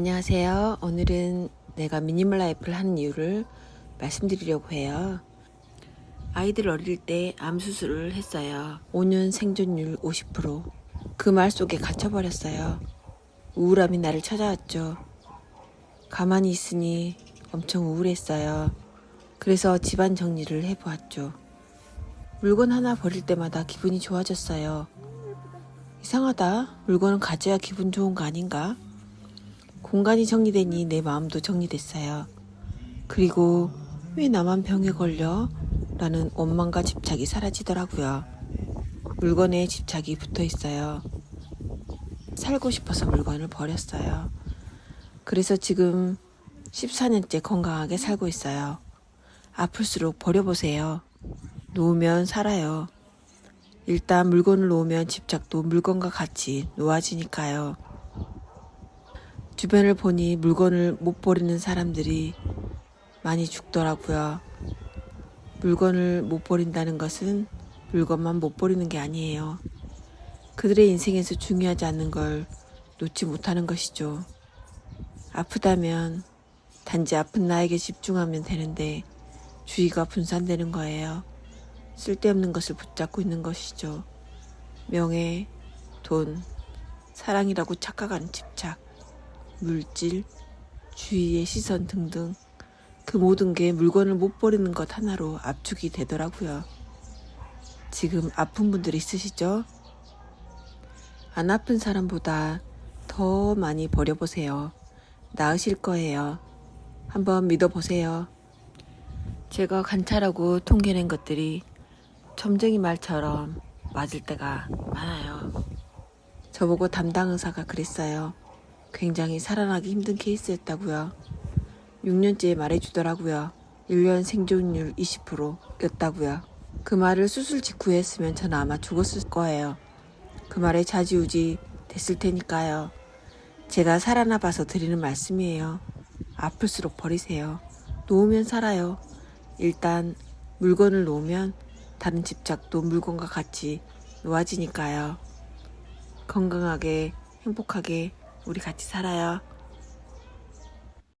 안녕하세요. 오늘은 내가 미니멀 라이프를 하는 이유를 말씀드리려고 해요. 아이들 어릴 때 암 수술을 했어요. 5년 생존율 50%. 그 말 속에 갇혀버렸어요. 우울함이 나를 찾아왔죠. 가만히 있으니 엄청 우울했어요. 그래서 집안 정리를 해보았죠. 물건 하나 버릴 때마다 기분이 좋아졌어요. 이상하다. 물건은 가져야 기분 좋은 거 아닌가? 공간이 정리되니 내 마음도 정리됐어요. 그리고 왜 나만 병에 걸려? 라는 원망과 집착이 사라지더라고요. 물건에 집착이 붙어 있어요. 살고 싶어서 물건을 버렸어요. 그래서 지금 14년째 건강하게 살고 있어요. 아플수록 버려보세요. 놓으면 살아요. 일단 물건을 놓으면 집착도 물건과 같이 놓아지니까요. 주변을 보니 물건을 못 버리는 사람들이 많이 죽더라고요. 물건을 못 버린다는 것은 물건만 못 버리는 게 아니에요. 그들의 인생에서 중요하지 않는 걸 놓지 못하는 것이죠. 아프다면 단지 아픈 나에게 집중하면 되는데 주의가 분산되는 거예요. 쓸데없는 것을 붙잡고 있는 것이죠. 명예, 돈, 사랑이라고 착각하는 집착. 물질, 주위의 시선 등등 그 모든 게 물건을 못 버리는 것 하나로 압축이 되더라고요. 지금 아픈 분들 있으시죠? 안 아픈 사람보다 더 많이 버려보세요. 나으실 거예요. 한번 믿어보세요. 제가 관찰하고 통계낸 것들이 점쟁이 말처럼 맞을 때가 많아요. 저보고 담당 의사가 그랬어요. 굉장히 살아나기 힘든 케이스였다고요. 6년째 말해주더라고요. 1년 생존율 20%였다고요. 그 말을 수술 직후에 했으면 저는 아마 죽었을 거예요. 그 말에 자지우지 됐을 테니까요. 제가 살아나 봐서 드리는 말씀이에요. 아플수록 버리세요. 놓으면 살아요. 일단 물건을 놓으면 다른 집착도 물건과 같이 놓아지니까요. 건강하게 행복하게 우리 같이 살아요.